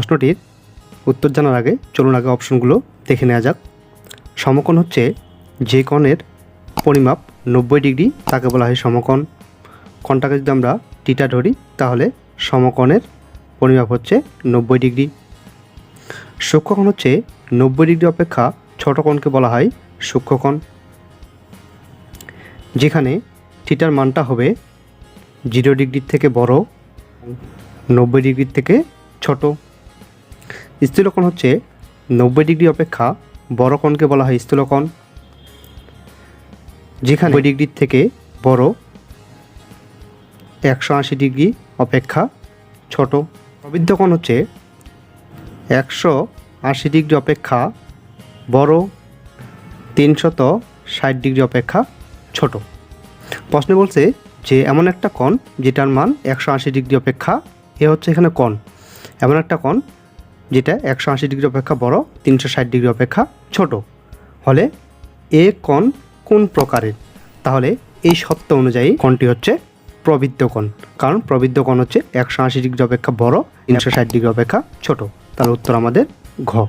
প্রশ্নটির উত্তর জানার আগে চলুন আগে অপশনগুলো দেখে নেওয়া যাক। সমকোণ হচ্ছে যে কোণের পরিমাপ নব্বই ডিগ্রি, তাকে বলা হয় সমকোণ। কোণটাকে যদি আমরা টিটা ধরি, তাহলে সমকোণের পরিমাপ হচ্ছে নব্বই ডিগ্রি। সূক্ষ্মকোণ হচ্ছে নব্বই ডিগ্রি অপেক্ষা ছোট কোণকে বলা হয় সূক্ষ্মকোণ যেখানে থিটার মানটা হবে জিরো ডিগ্রির থেকে বড়, নব্বই ডিগ্রির থেকে ছোট। স্থূলকোণ হচ্ছে নব্বই ডিগ্রি অপেক্ষা, বড় কোণকে বলা হয় স্থূলকোণ। যেখানে নব্বই ডিগ্রির থেকে বড় একশো আশি ডিগ্রি অপেক্ষা ছোট। প্রবৃদ্ধ কোণ হচ্ছে একশো আশি ডিগ্রি অপেক্ষা বড়, তিনশত ষাট ডিগ্রি অপেক্ষা ছোট। প্রশ্নে বলছে যে এমন একটা কোণ যেটার মান একশো আশি ডিগ্রি অপেক্ষা, এ হচ্ছে এখানে কোণ। এমন একটা কোণ যেটা একশো আশি ডিগ্রি অপেক্ষা বড়, তিনশো ষাট ডিগ্রি অপেক্ষা ছোট। হলে এ কণ কোন প্রকারের? তাহলে এই সত্য অনুযায়ী কোণটি হচ্ছে প্রবৃদ্ধ কণ। কারণ প্রবৃদ্ধ কণ হচ্ছে একশো আশি ডিগ্রি অপেক্ষা বড়, তিনশো ষাট ডিগ্রি অপেক্ষা ছোট। তাহলে উত্তর আমাদের ঘ।